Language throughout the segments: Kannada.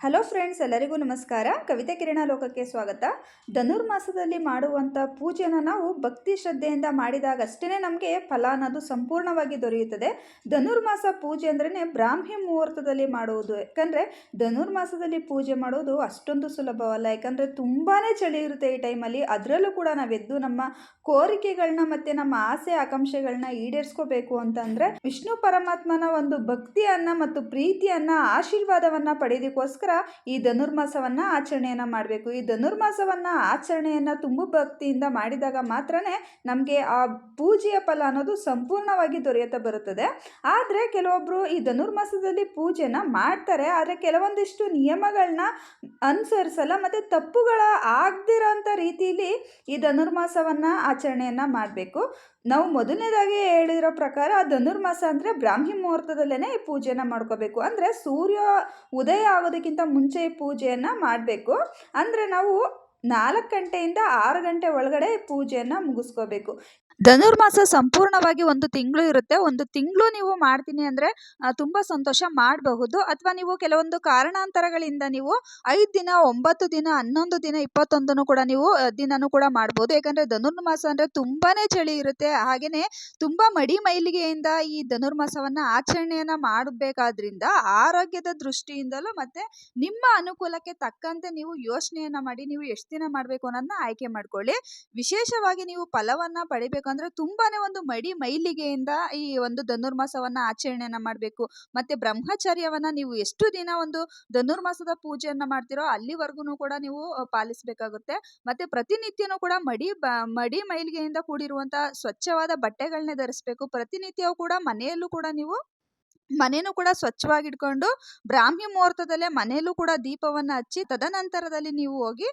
ಹಲೋ ಫ್ರೆಂಡ್ಸ್, ಎಲ್ಲರಿಗೂ ನಮಸ್ಕಾರ. ಕವಿತೆ ಕಿರಣ ಲೋಕಕ್ಕೆ ಸ್ವಾಗತ. ಧನುರ್ಮಾಸದಲ್ಲಿ ಮಾಡುವಂಥ ಪೂಜೆನ ನಾವು ಭಕ್ತಿ ಶ್ರದ್ಧೆಯಿಂದ ಮಾಡಿದಾಗ ಅಷ್ಟೇ ನಮಗೆ ಫಲ ಅನ್ನೋದು ಸಂಪೂರ್ಣವಾಗಿ ದೊರೆಯುತ್ತದೆ. ಧನುರ್ಮಾಸ ಪೂಜೆ ಅಂದ್ರೇ ಬ್ರಾಹ್ಮಿ ಮುಹೂರ್ತದಲ್ಲಿ ಮಾಡುವುದು. ಯಾಕಂದರೆ ಧನುರ್ಮಾಸದಲ್ಲಿ ಪೂಜೆ ಮಾಡೋದು ಅಷ್ಟೊಂದು ಸುಲಭವಲ್ಲ. ಯಾಕಂದರೆ ತುಂಬಾ ಚಳಿ ಇರುತ್ತೆ ಈ ಟೈಮಲ್ಲಿ. ಅದರಲ್ಲೂ ಕೂಡ ನಾವೆದ್ದು ನಮ್ಮ ಕೋರಿಕೆಗಳನ್ನ ಮತ್ತು ನಮ್ಮ ಆಸೆ ಆಕಾಂಕ್ಷೆಗಳನ್ನ ಈಡೇರಿಸ್ಕೋಬೇಕು ಅಂತಂದರೆ ವಿಷ್ಣು ಪರಮಾತ್ಮನ ಒಂದು ಭಕ್ತಿಯನ್ನು ಮತ್ತು ಪ್ರೀತಿಯನ್ನು, ಆಶೀರ್ವಾದವನ್ನು ಪಡೆಯೋದಕ್ಕೋಸ್ಕರ ಈ ಧನುರ್ಮಾಸವನ್ನು ಆಚರಣೆಯನ್ನು ಮಾಡಬೇಕು. ಈ ಧನುರ್ಮಾಸವನ್ನು ಆಚರಣೆಯನ್ನು ತುಂಬ ಭಕ್ತಿಯಿಂದ ಮಾಡಿದಾಗ ಮಾತ್ರ ನಮಗೆ ಆ ಪೂಜೆಯ ಫಲ ಅನ್ನೋದು ಸಂಪೂರ್ಣವಾಗಿ ದೊರೆಯುತ್ತಾ ಬರುತ್ತದೆ. ಆದರೆ ಕೆಲವೊಬ್ಬರು ಈ ಧನುರ್ಮಾಸದಲ್ಲಿ ಪೂಜೆನ ಮಾಡ್ತಾರೆ. ಆದರೆ ಕೆಲವೊಂದಿಷ್ಟು ನಿಯಮಗಳನ್ನ ಅನುಸರಿಸಲ್ಲ, ಮತ್ತು ತಪ್ಪುಗಳ ಆಗದಿರೋಂಥ ರೀತಿಯಲ್ಲಿ ಈ ಧನುರ್ಮಾಸವನ್ನು ಆಚರಣೆಯನ್ನು ಮಾಡಬೇಕು. ನಾವು ಮೊದಲನೇದಾಗಿ ಹೇಳಿರೋ ಪ್ರಕಾರ ಧನುರ್ಮಾಸ ಅಂದರೆ ಬ್ರಾಹ್ಮಿ ಮುಹೂರ್ತದಲ್ಲೇ ಈ ಪೂಜೆನ ಮಾಡ್ಕೋಬೇಕು. ಅಂದರೆ ಸೂರ್ಯ ಉದಯ ಆಗೋದಕ್ಕಿಂತ ಮುಂಚೆ ಈ ಪೂಜೆಯನ್ನು ಮಾಡಬೇಕು. ಅಂದರೆ ನಾವು ನಾಲ್ಕು ಗಂಟೆಯಿಂದ ಆರು ಗಂಟೆ ಒಳಗಡೆ ಪೂಜೆಯನ್ನು ಮುಗಿಸ್ಕೋಬೇಕು. ಧನುರ್ಮಾಸ ಸಂಪೂರ್ಣವಾಗಿ ಒಂದು ತಿಂಗಳು ಇರುತ್ತೆ. ಒಂದು ತಿಂಗಳು ನೀವು ಮಾಡ್ತೀನಿ ಅಂದರೆ ತುಂಬ ಸಂತೋಷ ಮಾಡಬಹುದು. ಅಥವಾ ನೀವು ಕೆಲವೊಂದು ಕಾರಣಾಂತರಗಳಿಂದ ನೀವು ಐದು ದಿನ, ಒಂಬತ್ತು ದಿನ, ಹನ್ನೊಂದು ದಿನ, ಇಪ್ಪತ್ತೊಂದನ್ನು ಕೂಡ ನೀವು ದಿನನೂ ಕೂಡ ಮಾಡ್ಬೋದು. ಯಾಕಂದರೆ ಧನುರ್ಮಾಸ ಅಂದರೆ ತುಂಬಾ ಚಳಿ ಇರುತ್ತೆ. ಹಾಗೆಯೇ ತುಂಬ ಮಡಿ ಮೈಲಿಗೆಯಿಂದ ಈ ಧನುರ್ಮಾಸವನ್ನು ಆಚರಣೆಯನ್ನು ಮಾಡಬೇಕಾದ್ರಿಂದ ಆರೋಗ್ಯದ ದೃಷ್ಟಿಯಿಂದಲೂ ಮತ್ತು ನಿಮ್ಮ ಅನುಕೂಲಕ್ಕೆ ತಕ್ಕಂತೆ ನೀವು ಯೋಚನೆಯನ್ನು ಮಾಡಿ ನೀವು ಎಷ್ಟು ದಿನ ಮಾಡಬೇಕು ಅನ್ನೋದನ್ನ ಆಯ್ಕೆ ಮಾಡ್ಕೊಳ್ಳಿ. ವಿಶೇಷವಾಗಿ ನೀವು ಫಲವನ್ನು ಪಡಿಬೇಕು ಅಂದರೆ ತುಂಬಾನೇ ಒಂದು ಮಡಿ ಮೈಲಿಗೆಯಿಂದ ಈ ಒಂದು ಧನುರ್ಮಾಸವನ್ನ ಆಚರಣೆಯನ್ನ ಮಾಡಬೇಕು. ಮತ್ತೆ ಬ್ರಹ್ಮಚರ್ಯವನ್ನ ನೀವು ಎಷ್ಟು ದಿನ ಒಂದು ಧನುರ್ಮಾಸದ ಪೂಜೆಯನ್ನ ಮಾಡ್ತಿರೋ ಅಲ್ಲಿವರೆಗೂ ಕೂಡ ನೀವು ಪಾಲಿಸಬೇಕಾಗುತ್ತೆ. ಮತ್ತೆ ಪ್ರತಿನಿತ್ಯನೂ ಕೂಡ ಮಡಿ ಮಡಿ ಮೈಲಿಗೆಯಿಂದ ಕೂಡಿರುವಂತಹ ಸ್ವಚ್ಛವಾದ ಬಟ್ಟೆಗಳನ್ನೇ ಧರಿಸಬೇಕು. ಪ್ರತಿನಿತ್ಯವೂ ಕೂಡ ಮನೆಯಲ್ಲೂ ಕೂಡ ನೀವು ಮನೇನೂ ಕೂಡ ಸ್ವಚ್ಛವಾಗಿಟ್ಕೊಂಡು ಬ್ರಾಹ್ಮಿ ಮುಹೂರ್ತದಲ್ಲೇ ಮನೆಯಲ್ಲೂ ಕೂಡ ದೀಪವನ್ನು ಹಚ್ಚಿ ತದನಂತರದಲ್ಲಿ ನೀವು ಹೋಗಿ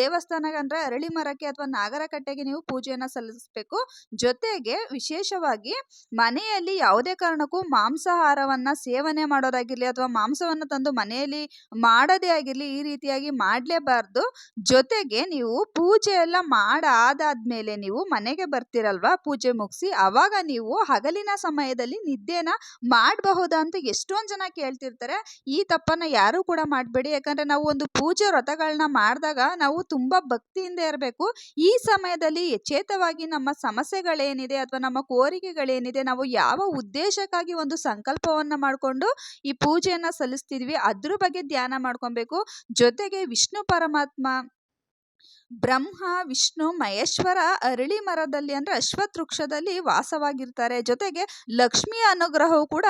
ದೇವಸ್ಥಾನಕ್ಕೆ ಅಂದರೆ ಅರಳಿ ಮರಕ್ಕೆ ಅಥವಾ ನಾಗರ ಕಟ್ಟೆಗೆ ನೀವು ಪೂಜೆಯನ್ನು ಸಲ್ಲಿಸಬೇಕು. ಜೊತೆಗೆ ವಿಶೇಷವಾಗಿ ಮನೆಯಲ್ಲಿ ಯಾವುದೇ ಕಾರಣಕ್ಕೂ ಮಾಂಸಾಹಾರವನ್ನು ಸೇವನೆ ಮಾಡೋದಾಗಿರಲಿ ಅಥವಾ ಮಾಂಸವನ್ನು ತಂದು ಮನೆಯಲ್ಲಿ ಮಾಡೋದೇ ಆಗಿರಲಿ, ಈ ರೀತಿಯಾಗಿ ಮಾಡಲೇಬಾರ್ದು. ಜೊತೆಗೆ ನೀವು ಪೂಜೆ ಎಲ್ಲ ಮಾಡಾದಾದ್ಮೇಲೆ ನೀವು ಮನೆಗೆ ಬರ್ತೀರಲ್ವಾ? ಪೂಜೆ ಮುಗಿಸಿ ಆವಾಗ ನೀವು ಹಗಲಿನ ಸಮಯದಲ್ಲಿ ನಿದ್ದೆನ ಮಾಡಬಹುದಾ. ಅಂತ ಎಷ್ಟೊಂದು ಜನ ಕೇಳ್ತಿರ್ತಾರೆ. ಈ ತಪ್ಪನ್ನು ಯಾರೂ ಕೂಡ ಮಾಡಬೇಡಿ. ಯಾಕಂದರೆ ನಾವು ಒಂದು ಪೂಜೆ ವ್ರತಗಳನ್ನ ಮಾಡಿದಾಗ ನಾವು ತುಂಬ ಭಕ್ತಿಯಿಂದ ಇರಬೇಕು. ಈ ಸಮಯದಲ್ಲಿ ಯಚೇತವಾಗಿ ನಮ್ಮ ಸಮಸ್ಯೆಗಳೇನಿದೆ ಅಥವಾ ನಮ್ಮ ಕೋರಿಕೆಗಳೇನಿದೆ, ನಾವು ಯಾವ ಉದ್ದೇಶಕ್ಕಾಗಿ ಒಂದು ಸಂಕಲ್ಪವನ್ನು ಮಾಡಿಕೊಂಡು ಈ ಪೂಜೆಯನ್ನು ಸಲ್ಲಿಸ್ತಿದ್ವಿ, ಅದ್ರ ಬಗ್ಗೆ ಧ್ಯಾನ ಮಾಡ್ಕೊಬೇಕು. ಜೊತೆಗೆ ವಿಷ್ಣು ಪರಮಾತ್ಮ ಬ್ರಹ್ಮ, ವಿಷ್ಣು, ಮಹೇಶ್ವರ, ಅರಳಿ ಮರದಲ್ಲಿ ಅಂದರೆ ಅಶ್ವತ್ಥ ವೃಕ್ಷದಲ್ಲಿ ವಾಸವಾಗಿರ್ತಾರೆ. ಜೊತೆಗೆ ಲಕ್ಷ್ಮಿಯ ಅನುಗ್ರಹವು ಕೂಡ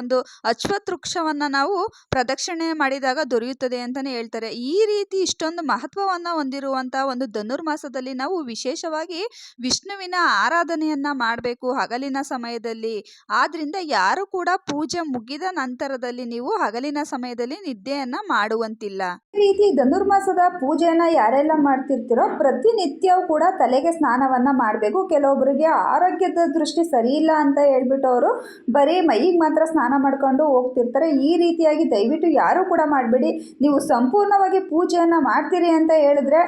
ಒಂದು ಅಶ್ವತ್ಥ ವೃಕ್ಷವನ್ನು ನಾವು ಪ್ರದಕ್ಷಿಣೆ ಮಾಡಿದಾಗ ದೊರೆಯುತ್ತದೆ ಅಂತಲೇ ಹೇಳ್ತಾರೆ. ಈ ರೀತಿ ಇಷ್ಟೊಂದು ಮಹತ್ವವನ್ನು ಹೊಂದಿರುವಂಥ ಒಂದು ಧನುರ್ಮಾಸದಲ್ಲಿ ನಾವು ವಿಶೇಷವಾಗಿ ವಿಷ್ಣುವಿನ ಆರಾಧನೆಯನ್ನು ಮಾಡಬೇಕು ಹಗಲಿನ ಸಮಯದಲ್ಲಿ. ಆದ್ದರಿಂದ ಯಾರು ಕೂಡ ಪೂಜೆ ಮುಗಿದ ನಂತರದಲ್ಲಿ ನೀವು ಹಗಲಿನ ಸಮಯದಲ್ಲಿ ನಿದ್ದೆಯನ್ನು ಮಾಡುವಂತಿಲ್ಲ. ಈ ರೀತಿ ಧನುರ್ಮಾಸದ ಪೂಜೆಯನ್ನು ಯಾರೆಲ್ಲ ಮಾಡ್ತಿರ್ತೀರೋ ಪ್ರತಿನಿತ್ಯವೂ ಕೂಡ ತಲೆಗೆ ಸ್ನಾನವನ್ನು ಮಾಡಬೇಕು. ಕೆಲವೊಬ್ಬರಿಗೆ ಆರೋಗ್ಯದ ದೃಷ್ಟಿ ಸರಿ ಇಲ್ಲ ಅಂತ ಹೇಳ್ಬಿಟ್ಟು ಅವರು ಬರೀ ಮೈಗೆ ಮಾತ್ರ ಸ್ನಾನ ಮಾಡ್ಕೊಂಡು ಹೋಗ್ತಿರ್ತಾರೆ. ಈ ರೀತಿಯಾಗಿ ದಯವಿಟ್ಟು ಯಾರೂ ಕೂಡ ಮಾಡಬೇಡಿ. ನೀವು ಸಂಪೂರ್ಣವಾಗಿ ಪೂಜೆಯನ್ನು ಮಾಡ್ತೀರಿ ಅಂತ ಹೇಳಿದ್ರೆ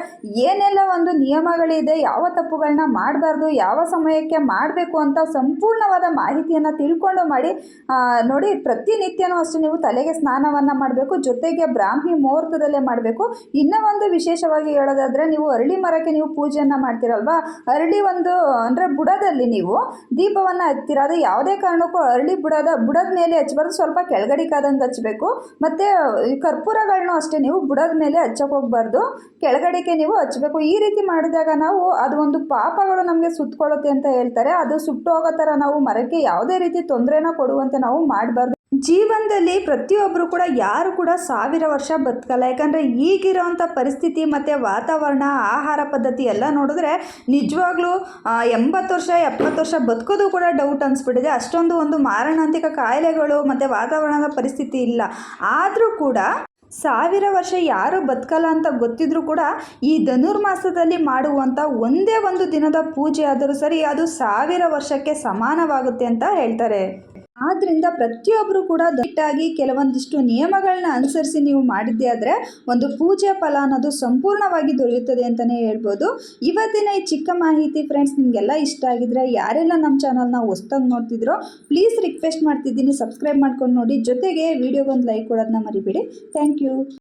ಏನೆಲ್ಲ ಒಂದು ನಿಯಮಗಳಿದೆ, ಯಾವ ತಪ್ಪುಗಳನ್ನ ಮಾಡಬಾರ್ದು, ಯಾವ ಸಮಯಕ್ಕೆ ಮಾಡಬೇಕು ಅಂತ ಸಂಪೂರ್ಣವಾದ ಮಾಹಿತಿಯನ್ನು ತಿಳ್ಕೊಂಡು ಮಾಡಿ. ನೋಡಿ, ಪ್ರತಿನಿತ್ಯನೂ ಅಷ್ಟೇ ನೀವು ತಲೆಗೆ ಸ್ನಾನವನ್ನು ಮಾಡಬೇಕು. ಜೊತೆಗೆ ಬ್ರಾಹ್ಮಿ ಮುಹೂರ್ತದಲ್ಲೇ ಮಾಡಬೇಕು. ಇನ್ನೂ ಒಂದು ವಿಶೇಷವಾಗಿ ಹೇಳೋದಾದರೆ ನೀವು ಅರಳಿ ಮರಕ್ಕೆ ನೀವು ಪೂಜೆಯನ್ನು ಮಾಡ್ತೀರಲ್ವಾ? ಅರಳಿ ಒಂದು, ಅಂದರೆ ಬುಡದಲ್ಲಿ ನೀವು ದೀಪವನ್ನು ಹಚ್ತೀರ? ಅದು ಯಾವುದೇ ಕಾರಣಕ್ಕೂ ಅರಳಿ ಬುಡದ ಬುಡದ ಮೇಲೆ ಹಚ್ಚಬಾರ್ದು ಸ್ವಲ್ಪ ಕೆಳಗಡಿಕಾದಂಗೆ ಹಚ್ಚಬೇಕು. ಮತ್ತು ಕರ್ಪೂರಗಳನ್ನೂ ಅಷ್ಟೇ, ನೀವು ಬುಡದ ಮೇಲೆ ಹಚ್ಚಕ್ಕೆ ಹೋಗ್ಬಾರ್ದು. ಕೆಳಗಡೆಗೆ ನೀವು ಹಚ್ಚಬೇಕು. ಈ ರೀತಿ ಮಾಡಿದಾಗ ನಾವು ಅದು ಒಂದು ಪಾಪಗಳು ನಮಗೆ ಸುತ್ತಕೊಳ್ಳುತ್ತೆ ಅಂತ ಹೇಳ್ತಾರೆ. ಅದು ಸುಟ್ಟು ಹೋಗೋ ಥರ ನಾವು ಮರಕ್ಕೆ ಯಾವುದೇ ರೀತಿ ತೊಂದರೆನ ಕೊಡುವಂತೆ ನಾವು ಮಾಡಬಾರ್ದು. ಜೀವನದಲ್ಲಿ ಪ್ರತಿಯೊಬ್ಬರು ಕೂಡ ಯಾರು ಕೂಡ ಸಾವಿರ ವರ್ಷ ಬದುಕಲ್ಲ. ಯಾಕಂದರೆ ಈಗಿರೋವಂಥ ಪರಿಸ್ಥಿತಿ ಮತ್ತು ವಾತಾವರಣ, ಆಹಾರ ಪದ್ಧತಿ ಎಲ್ಲ ನೋಡಿದ್ರೆ ನಿಜವಾಗ್ಲೂ ಎಂಬತ್ತು ವರ್ಷ, ಎಪ್ಪತ್ತು ವರ್ಷ ಬದುಕೋದು ಕೂಡ ಡೌಟ್ ಅನಿಸ್ಬಿಟ್ಟಿದೆ. ಅಷ್ಟೊಂದು ಒಂದು ಮಾರಣಾಂತಿಕ ಕಾಯಿಲೆಗಳು ಮತ್ತು ವಾತಾವರಣದ ಪರಿಸ್ಥಿತಿ ಇಲ್ಲ. ಆದರೂ ಕೂಡ ಸಾವಿರ ವರ್ಷ ಯಾರು ಬದುಕಲ್ಲ ಅಂತ ಗೊತ್ತಿದ್ರೂ ಕೂಡ ಈ ಧನುರ್ಮಾಸದಲ್ಲಿ ಮಾಡುವಂಥ ಒಂದೇ ಒಂದು ದಿನದ ಪೂಜೆ ಆದರೂ ಸರಿ ಅದು ಸಾವಿರ ವರ್ಷಕ್ಕೆ ಸಮಾನವಾಗುತ್ತೆ ಅಂತ ಹೇಳ್ತಾರೆ. ಆದ್ದರಿಂದ ಪ್ರತಿಯೊಬ್ಬರು ಕೂಡ ದಟ್ಟಾಗಿ ಕೆಲವೊಂದಿಷ್ಟು ನಿಯಮಗಳನ್ನ ಅನುಸರಿಸಿ ನೀವು ಮಾಡಿದ್ದೆ ಆದರೆ ಒಂದು ಪೂಜೆ ಫಲ ಅನ್ನೋದು ಸಂಪೂರ್ಣವಾಗಿ ದೊರೆಯುತ್ತದೆ ಅಂತಲೇ ಹೇಳ್ಬೋದು. ಇವತ್ತಿನ ಈ ಚಿಕ್ಕ ಮಾಹಿತಿ ಫ್ರೆಂಡ್ಸ್ ನಿಮಗೆಲ್ಲ ಇಷ್ಟ ಆಗಿದ್ರೆ ಯಾರೆಲ್ಲ ನಮ್ಮ ಚಾನಲ್ನ ಹೊಸ್ದಾಗಿ ನೋಡ್ತಿದ್ರೋ ಪ್ಲೀಸ್ ರಿಕ್ವೆಸ್ಟ್ ಮಾಡ್ತಿದ್ದೀನಿ ಸಬ್ಸ್ಕ್ರೈಬ್ ಮಾಡ್ಕೊಂಡು ನೋಡಿ. ಜೊತೆಗೆ ವಿಡಿಯೋಗೊಂದು ಲೈಕ್ ಕೊಡೋದನ್ನ ಮರಿಬೇಡಿ. Thank you